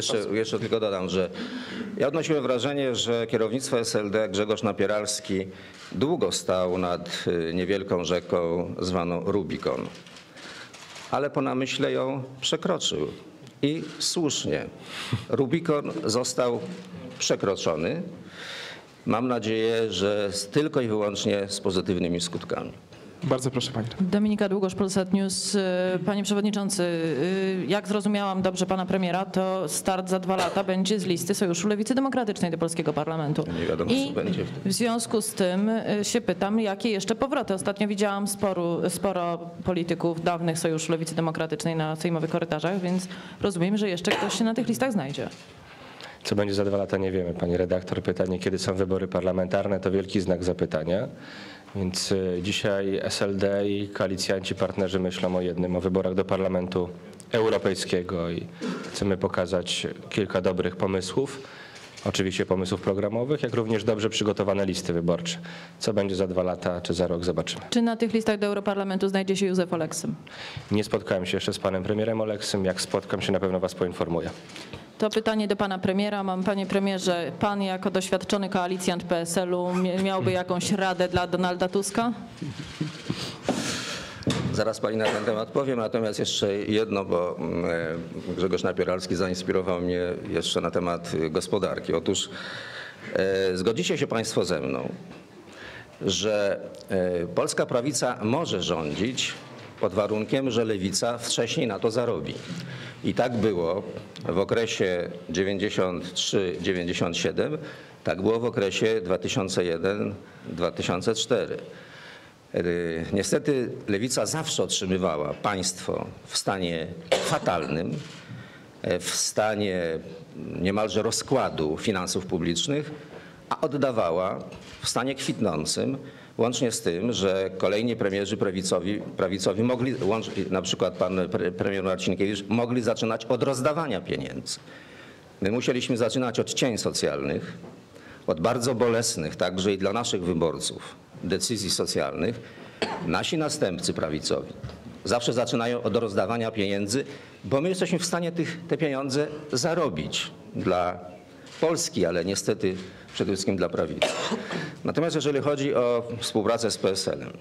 Jeszcze, jeszcze tylko dodam, że ja odnosiłem wrażenie, że kierownictwo SLD Grzegorz Napieralski długo stał nad y, niewielką rzeką zwaną Rubikon, ale po namyśle ją przekroczył. I słusznie. Rubikon został przekroczony. Mam nadzieję, że tylko i wyłącznie z pozytywnymi skutkami. Bardzo proszę pani. Dominika Długosz, Polsat News. Y, Panie Przewodniczący, y, jak zrozumiałam dobrze Pana Premiera, to start za dwa lata będzie z listy Sojuszu Lewicy Demokratycznej do polskiego parlamentu. Nie wiadomo, co I będzie wtedy. w związku z tym y, się pytam, jakie jeszcze powroty? Ostatnio widziałam sporu, sporo polityków dawnych Sojuszu Lewicy Demokratycznej na sejmowych korytarzach, więc rozumiem, że jeszcze ktoś się na tych listach znajdzie. Co będzie za dwa lata, nie wiemy. Pani redaktor, pytanie, kiedy są wybory parlamentarne, to wielki znak zapytania. Więc y, dzisiaj SLD i koalicjanci, partnerzy myślą o jednym, o wyborach do Parlamentu Europejskiego i chcemy pokazać kilka dobrych pomysłów. Oczywiście pomysłów programowych, jak również dobrze przygotowane listy wyborcze. Co będzie za dwa lata czy za rok, zobaczymy. Czy na tych listach do Europarlamentu znajdzie się Józef Oleksym? Nie spotkałem się jeszcze z panem premierem Oleksym. Jak spotkam się, na pewno was poinformuję. To pytanie do pana premiera. Mam, panie premierze, pan jako doświadczony koalicjant PSL-u miałby jakąś radę dla Donalda Tuska? Zaraz pani na ten temat powiem, natomiast jeszcze jedno, bo mm, Grzegorz Napieralski zainspirował mnie jeszcze na temat gospodarki. Otóż e, zgodzicie się państwo ze mną, że e, polska prawica może rządzić pod warunkiem, że lewica wcześniej na to zarobi. I tak było w okresie 93-97, tak było w okresie 2001-2004. Yy, Niestety lewica zawsze otrzymywała państwo w stanie fatalnym, e, w stanie niemalże rozkładu finansów publicznych, a oddawała w stanie kwitnącym, łącznie z tym, że kolejni premierzy prawicowi, prawicowi mogli, na przykład pan pre- premier Marcinkiewicz, mogli zaczynać od rozdawania pieniędzy. My musieliśmy zaczynać od cień socjalnych, od bardzo bolesnych, także i dla naszych wyborców, decyzji socjalnych. Nasi następcy prawicowi zawsze zaczynają od rozdawania pieniędzy, bo my jesteśmy w stanie tych, te pieniądze zarobić dla Polski, ale niestety przede wszystkim dla prawicy. Natomiast jeżeli chodzi o współpracę z PSL-em,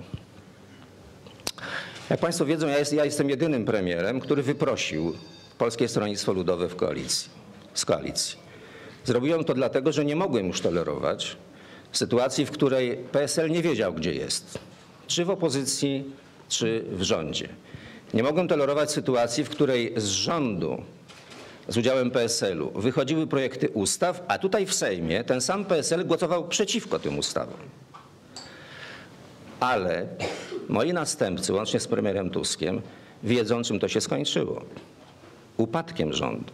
jak Państwo wiedzą, ja, jest, ja jestem jedynym premierem, który wyprosił Polskie Stronnictwo Ludowe w koalicji, z koalicji. Zrobiłem to dlatego, że nie mogłem już tolerować sytuacji, w której PSL nie wiedział, gdzie jest. Czy w opozycji, czy w rządzie. Nie mogłem tolerować sytuacji, w której z rządu z udziałem PSL-u wychodziły projekty ustaw, a tutaj w Sejmie ten sam PSL głosował przeciwko tym ustawom. Ale moi następcy, łącznie z premierem Tuskiem, wiedzą, czym to się skończyło. Upadkiem rządu.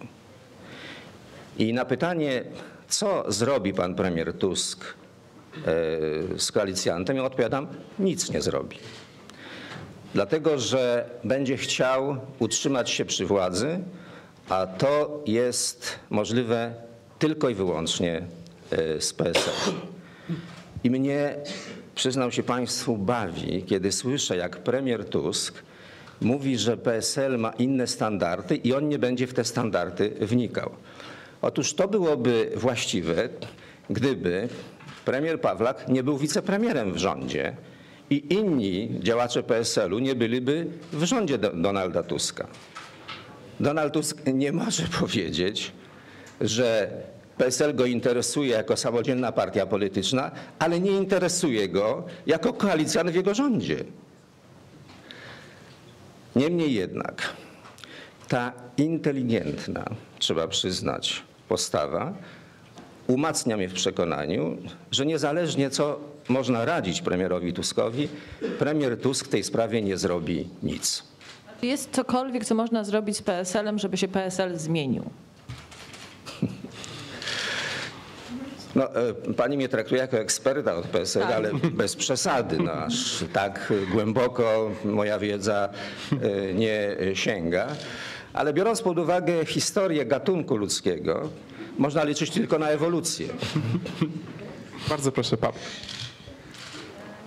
I na pytanie, co zrobi pan premier Tusk e, z koalicjantem, ja odpowiadam, nic nie zrobi. Dlatego, że będzie chciał utrzymać się przy władzy, a to jest możliwe tylko i wyłącznie e, z PSL. I mnie, przyznam się Państwu, bawi, kiedy słyszę, jak premier Tusk mówi, że PSL ma inne standardy i on nie będzie w te standardy wnikał. Otóż to byłoby właściwe, gdyby premier Pawlak nie był wicepremierem w rządzie i inni działacze PSL-u nie byliby w rządzie Do- Donalda Tuska. Donald Tusk nie może powiedzieć, że PSL go interesuje jako samodzielna partia polityczna, ale nie interesuje go jako koalicjant w jego rządzie. Niemniej jednak ta inteligentna, trzeba przyznać, postawa umacnia mnie w przekonaniu, że niezależnie co można radzić premierowi Tuskowi, premier Tusk w tej sprawie nie zrobi nic. Czy jest cokolwiek, co można zrobić z PSL-em, żeby się PSL zmienił? No, e, pani mnie traktuje jako eksperta od PSL, Tak. ale bez przesady. No, aż tak głęboko moja wiedza e, nie sięga. Ale biorąc pod uwagę historię gatunku ludzkiego, można liczyć tylko na ewolucję. Bardzo proszę pan.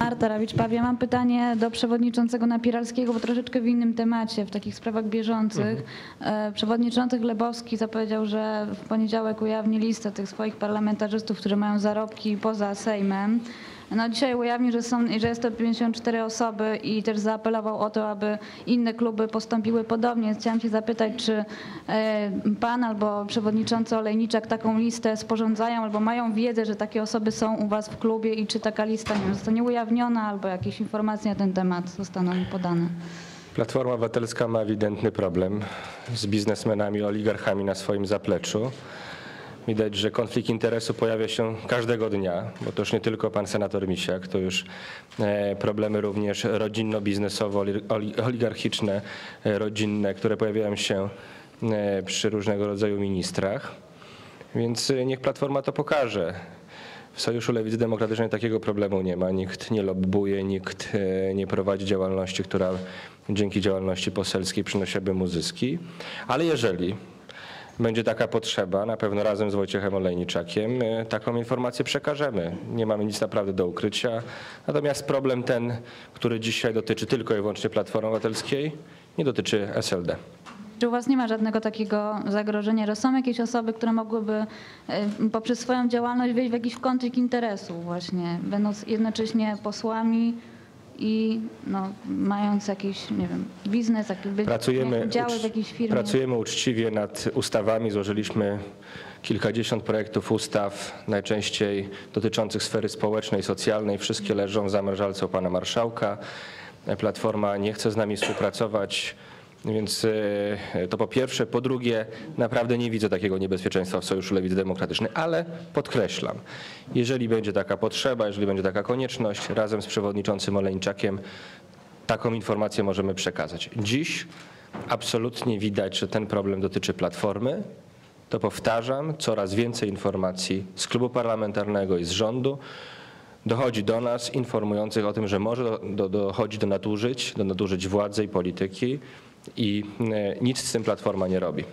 Marta Rawicz-Pawie. Mam pytanie do przewodniczącego Napieralskiego, bo troszeczkę w innym temacie, w takich sprawach bieżących. E, Przewodniczący Glebowski zapowiedział, że w poniedziałek ujawni listę tych swoich parlamentarzystów, którzy mają zarobki poza Sejmem. No dzisiaj ujawnił, że, są, że jest to 54 osoby i też zaapelował o to, aby inne kluby postąpiły podobnie. Chciałam się zapytać, czy e, pan albo przewodniczący Olejniczak taką listę sporządzają albo mają wiedzę, że takie osoby są u was w klubie i czy taka lista nie zostanie ujawniona albo jakieś informacje na ten temat zostaną podane. Platforma Obywatelska ma ewidentny problem z biznesmenami, oligarchami na swoim zapleczu. Widać, że konflikt interesu pojawia się każdego dnia, bo to już nie tylko pan senator Misiak, to już e, problemy również rodzinno-biznesowo-oligarchiczne, e, rodzinne, które pojawiają się e, przy różnego rodzaju ministrach. Więc niech Platforma to pokaże. W Sojuszu Lewicy Demokratycznej takiego problemu nie ma. Nikt nie lobbuje, nikt nie prowadzi działalności, która dzięki działalności poselskiej przynosiłaby mu zyski. Ale jeżeli będzie taka potrzeba, na pewno razem z Wojciechem Olejniczakiem e, taką informację przekażemy. Nie mamy nic naprawdę do ukrycia. Natomiast problem ten, który dzisiaj dotyczy tylko i wyłącznie Platformy Obywatelskiej, nie dotyczy SLD. Czy u was nie ma żadnego takiego zagrożenia, że są jakieś osoby, które mogłyby e, poprzez swoją działalność wejść w jakiś konflikt interesów właśnie, będąc jednocześnie posłami i no, mając jakiś, nie wiem, biznes, jakby Pracujemy, udziały w jakiejś firmie? pracujemy uczciwie nad ustawami. Złożyliśmy kilkadziesiąt projektów ustaw, najczęściej dotyczących sfery społecznej, socjalnej. Wszystkie leżą w zamrażalce u pana marszałka. Platforma nie chce z nami współpracować. Więc e, to po pierwsze. Po drugie, naprawdę nie widzę takiego niebezpieczeństwa w Sojuszu Lewicy Demokratycznej, ale podkreślam, jeżeli będzie taka potrzeba, jeżeli będzie taka konieczność, razem z przewodniczącym Oleńczakiem taką informację możemy przekazać. Dziś absolutnie widać, że ten problem dotyczy Platformy. To powtarzam, coraz więcej informacji z klubu parlamentarnego i z rządu dochodzi do nas informujących o tym, że może do, do, dochodzi do nadużyć, do nadużyć władzy i polityki i e, nic z tym Platforma nie robi.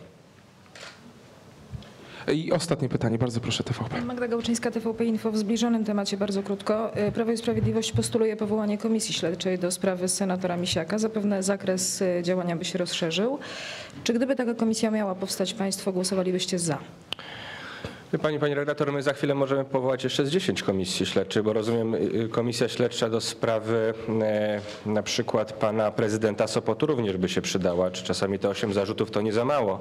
I ostatnie pytanie, bardzo proszę TVP. Magda Gałczyńska, TVP Info. W zbliżonym temacie bardzo krótko. Y, Prawo i Sprawiedliwość postuluje powołanie komisji śledczej do sprawy senatora Misiaka. Zapewne zakres y, działania by się rozszerzył. Czy gdyby taka komisja miała powstać, Państwo głosowalibyście za? Pani, Pani redaktor, my za chwilę możemy powołać jeszcze z 10 komisji śledczych, bo rozumiem y, komisja śledcza do sprawy e, na przykład pana prezydenta Sopotu również by się przydała. Czy czasami te 8 zarzutów to nie za mało?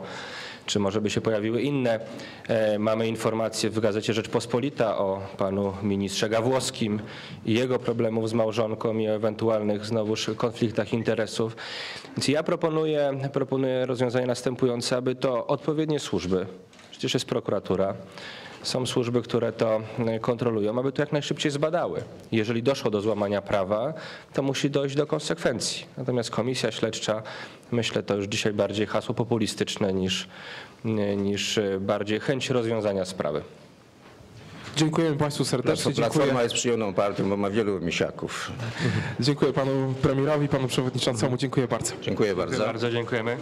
Czy może by się pojawiły inne? E, Mamy informację w gazecie Rzeczpospolita o panu ministrze Gawłowskim i jego problemów z małżonką i o ewentualnych znowuż konfliktach interesów. Więc ja proponuję, proponuję rozwiązanie następujące, aby to odpowiednie służby, Przecież jest prokuratura. Są służby, które to e, kontrolują, aby to jak najszybciej zbadały. Jeżeli doszło do złamania prawa, to musi dojść do konsekwencji. Natomiast komisja śledcza, myślę, to już dzisiaj bardziej hasło populistyczne niż, nie, niż e, bardziej chęć rozwiązania sprawy. Dziękujemy Państwu serdecznie. Dziękuję, Platforma jest przyjemną partią, bo ma wielu misiaków. dziękuję Panu Premierowi, Panu Przewodniczącemu. Dziękuję bardzo. Dziękuję bardzo. Bardzo dziękujemy.